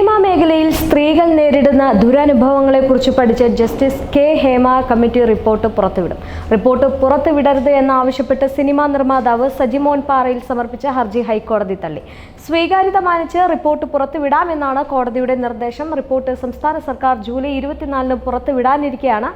Cinema മേഖലയിൽ സ്ത്രീകൾ നേരിടുന്ന ദുരനുഭവങ്ങളെക്കുറിച്ച് പഠിച്ച justice K Hema committee report പുറത്തുവിടും. Report പുറത്തുവിടരുത് എന്നാവശ്യപ്പെട്ട് സിനിമാ നിർമ്മാതാവ് സജിമോൻ പാറയിൽ സമർപ്പിച്ച ഹർജി ഹൈക്കോടതി തള്ളി. സ്വീകാര്യത മാനിച്ച് റിപ്പോർട്ട് പുറത്തുവിടാമെന്നാണ് കോടതിയുടെ നിർദ്ദേശം. റിപ്പോർട്ട് സംസ്ഥാന സർക്കാർ ജൂലൈ ഇരുപത്തിനാലിന് പുറത്തുവിടാനിരിക്കെയാണ്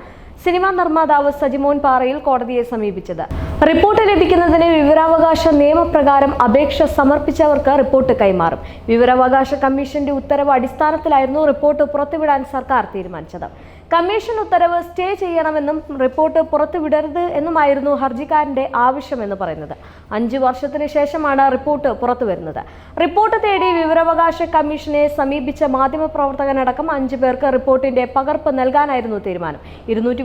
സിനിമാ നിർമ്മാതാവ് സജിമോൻ പാറയിൽ കോടതിയെ സമീപിച്ചത്. റിപ്പോർട്ട് ലഭിക്കുന്നതിന് വിവരാവകാശ നിയമപ്രകാരം അപേക്ഷ സമർപ്പിച്ചവർക്ക് റിപ്പോർട്ട് കൈമാറും. വിവരാവകാശ കമ്മീഷന്റെ ഉത്തരവ് അടിസ്ഥാനത്തിലായിരുന്നു റിപ്പോർട്ട് പുറത്തുവിടാൻ സർക്കാർ തീരുമാനിച്ചത്. കമ്മീഷൻ ഉത്തരവ് സ്റ്റേ ചെയ്യണമെന്നും റിപ്പോർട്ട് പുറത്തുവിടരുത് എന്നുമായിരുന്നു ഹർജിക്കാരന്റെ ആവശ്യമെന്ന് പറയുന്നത്. അഞ്ചു വർഷത്തിന് ശേഷമാണ് റിപ്പോർട്ട് പുറത്തുവരുന്നത്. റിപ്പോർട്ട് തേടി വിവരാവകാശ കമ്മീഷനെ സമീപിച്ച മാധ്യമപ്രവർത്തകനടക്കം അഞ്ചു പേർക്ക് റിപ്പോർട്ടിന്റെ പകർപ്പ് നൽകാനായിരുന്നു തീരുമാനം. ഇരുന്നൂറ്റി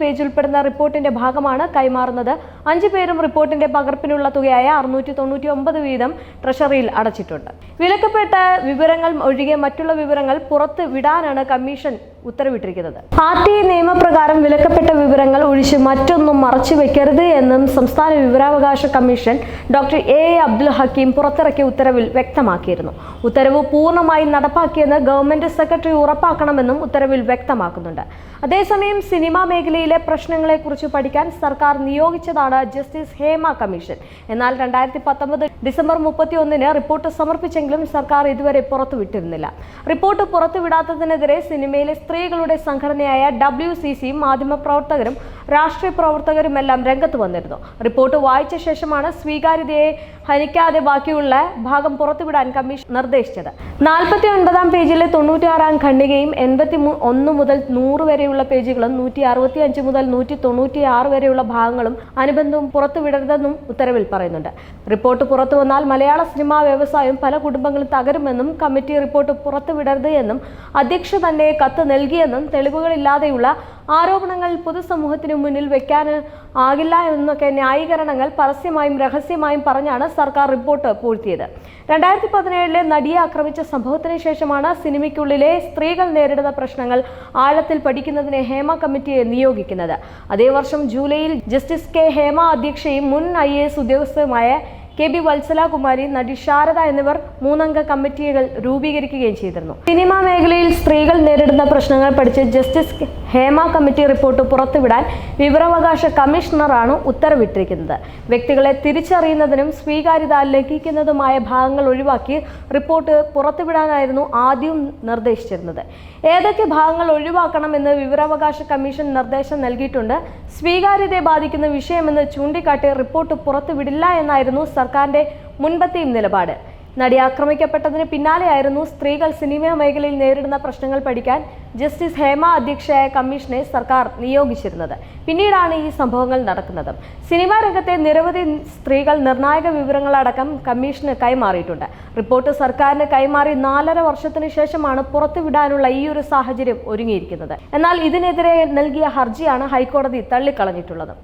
പേജ് ഉൾപ്പെടുന്ന റിപ്പോർട്ടിന്റെ ഭാഗമാണ് കൈമാറുന്നത് അഞ്ചു പേരും റിപ്പോർട്ടിന്റെ പകർപ്പിനുള്ള തുകയായ അറുന്നൂറ്റി തൊണ്ണൂറ്റി ഒമ്പത് വീതം ട്രഷറിയിൽ അടച്ചിട്ടുണ്ട്. വിലക്കപ്പെട്ട വിവരങ്ങൾ ഒഴികെ മറ്റുള്ള വിവരങ്ങൾ പുറത്ത് വിടാനാണ് കമ്മീഷൻ ഉത്തരവിട്ടിരിക്കുന്നത്. പാർട്ടി നിയമപ്രകാരം വിലക്കപ്പെട്ട വിവരങ്ങൾ ഒഴിച്ച് മറ്റൊന്നും മറച്ചു വെക്കരുത് എന്നും സംസ്ഥാന വിവരാവകാശ commission doctor A Abdul Hakeem പുറത്തിറക്കിയ ഉത്തരവിൽ വ്യക്തമാക്കിയിരുന്നു. ഉത്തരവ് പൂർണമായി നടപ്പാക്കിയെന്ന് ഗവൺമെന്റ് സെക്രട്ടറി ഉറപ്പാക്കണമെന്നും ഉത്തരവിൽ വ്യക്തമാക്കുന്നുണ്ട്. അതേസമയം സിനിമാ മേഖലയിലെ പ്രശ്നങ്ങളെക്കുറിച്ച് പഠിക്കാൻ സർക്കാർ നിയോഗിച്ചതാണ് ജസ്റ്റിസ് ഹേമ കമ്മീഷൻ. എന്നാൽ രണ്ടായിരത്തി പത്തൊമ്പത് ഡിസംബർ മുപ്പത്തി ഒന്നിന് റിപ്പോർട്ട് സമർപ്പിച്ചെങ്കിലും സർക്കാർ ഇതുവരെ പുറത്തുവിട്ടിരുന്നില്ല. റിപ്പോർട്ട് പുറത്തുവിടാത്തതിനെതിരെ സിനിമയിലെ സ്ത്രീകളുടെ സംഘടനയായ ഡബ്ല്യു സി സിയും മാധ്യമപ്രവർത്തകരും രാഷ്ട്രീയ പ്രവർത്തകരുമെല്ലാം രംഗത്ത് വന്നിരുന്നു. റിപ്പോർട്ട് വായിച്ച ശേഷമാണ് സ്വീകാര്യതയെ ഹനിക്കാതെ ബാക്കിയുള്ള ഭാഗം പുറത്തുവിടാൻ കമ്മീഷൻ നിർദ്ദേശിച്ചത്. നാൽപ്പത്തി ഒൻപതാം പേജിലെ തൊണ്ണൂറ്റിയാറാം ഖണ്ഡികയും എൺപത്തി ഒന്ന് മുതൽ നൂറ് വരെയുള്ള പേജുകളും നൂറ്റി അറുപത്തി അഞ്ച് മുതൽ നൂറ്റി തൊണ്ണൂറ്റി ആറ് വരെയുള്ള ഭാഗങ്ങളും അനുബന്ധവും പുറത്തുവിടരുതെന്നും ഉത്തരവിൽ പറയുന്നുണ്ട്. റിപ്പോർട്ട് പുറത്തു വന്നാൽ മലയാള സിനിമാ വ്യവസായം പല കുടുംബങ്ങളും തകരുമെന്നും കമ്മിറ്റി റിപ്പോർട്ട് പുറത്തുവിടരുത് എന്നും അധ്യക്ഷ തന്നെ കത്ത് നൽകിയെന്നും തെളിവുകളില്ലാതെയുള്ള ആരോപണങ്ങൾ പൊതുസമൂഹത്തിന് മുന്നിൽ വെക്കാൻ ആകില്ല എന്നൊക്കെ ന്യായീകരണങ്ങൾ പരസ്യമായും രഹസ്യമായും പറഞ്ഞാണ് സർക്കാർ റിപ്പോർട്ട് പൂഴ്ത്തിയത്. രണ്ടായിരത്തി പതിനേഴിലെ നടിയെ ആക്രമിച്ച സംഭവത്തിന് ശേഷമാണ് സിനിമയ്ക്കുള്ളിലെ സ്ത്രീകൾ നേരിടുന്ന പ്രശ്നങ്ങൾ ആഴത്തിൽ പഠിക്കുന്നതിന് ഹേമ കമ്മിറ്റിയെ നിയോഗിക്കുന്നത്. അതേ വർഷം ജൂലൈയിൽ ജസ്റ്റിസ് കെ ഹേമ അധ്യക്ഷയും മുൻ ഐ എ ഉദ്യോഗസ്ഥരുമായ കെ ബി വത്സലകുമാരി നടി ശാരദ എന്നിവർ മൂന്നംഗ കമ്മിറ്റികൾ രൂപീകരിക്കുകയും ചെയ്തിരുന്നു. സിനിമാ മേഖലയിൽ സ്ത്രീകൾ നേരിടുന്ന പ്രശ്നങ്ങൾ പഠിച്ച് ജസ്റ്റിസ് ഹേമ കമ്മിറ്റി റിപ്പോർട്ട് പുറത്തുവിടാൻ വിവരാവകാശ കമ്മീഷണറാണ് ഉത്തരവിട്ടിരിക്കുന്നത്. വ്യക്തികളെ തിരിച്ചറിയുന്നതിനും സ്വീകാര്യത ലംഘിക്കുന്നതുമായ ഭാഗങ്ങൾ ഒഴിവാക്കി റിപ്പോർട്ട് പുറത്തുവിടാനായിരുന്നു ആദ്യം നിർദ്ദേശിച്ചിരുന്നത്. ഏതൊക്കെ ഭാഗങ്ങൾ ഒഴിവാക്കണമെന്ന് വിവരാവകാശ കമ്മീഷൻ നിർദ്ദേശം നൽകിയിട്ടുണ്ട്. സ്വീകാര്യതയെ ബാധിക്കുന്ന വിഷയമെന്ന് ചൂണ്ടിക്കാട്ടി റിപ്പോർട്ട് പുറത്തുവിടില്ല എന്നായിരുന്നു സർക്കാരിന്റെ മുൻപത്തെയും നിലപാട്. നടി ആക്രമിക്കപ്പെട്ടതിന് പിന്നാലെയായിരുന്നു സ്ത്രീകൾ സിനിമാ മേഖലയിൽ നേരിടുന്ന പ്രശ്നങ്ങൾ പഠിക്കാൻ ജസ്റ്റിസ് ഹേമ അധ്യക്ഷയായ കമ്മീഷനെ സർക്കാർ നിയോഗിച്ചിരുന്നത്. പിന്നീടാണ് ഈ സംഭവങ്ങൾ നടക്കുന്നത്. സിനിമാ രംഗത്തെ നിരവധി സ്ത്രീകൾ നിർണായക വിവരങ്ങളടക്കം കമ്മീഷന് കൈമാറിയിട്ടുണ്ട്. റിപ്പോർട്ട് സർക്കാരിന് കൈമാറി നാലര വർഷത്തിന് ശേഷമാണ് പുറത്തുവിടാനുള്ള ഈ ഒരു സാഹചര്യം ഒരുങ്ങിയിരിക്കുന്നത്. എന്നാൽ ഇതിനെതിരെ നൽകിയ ഹർജിയാണ് ഹൈക്കോടതി തള്ളിക്കളഞ്ഞിട്ടുള്ളത്.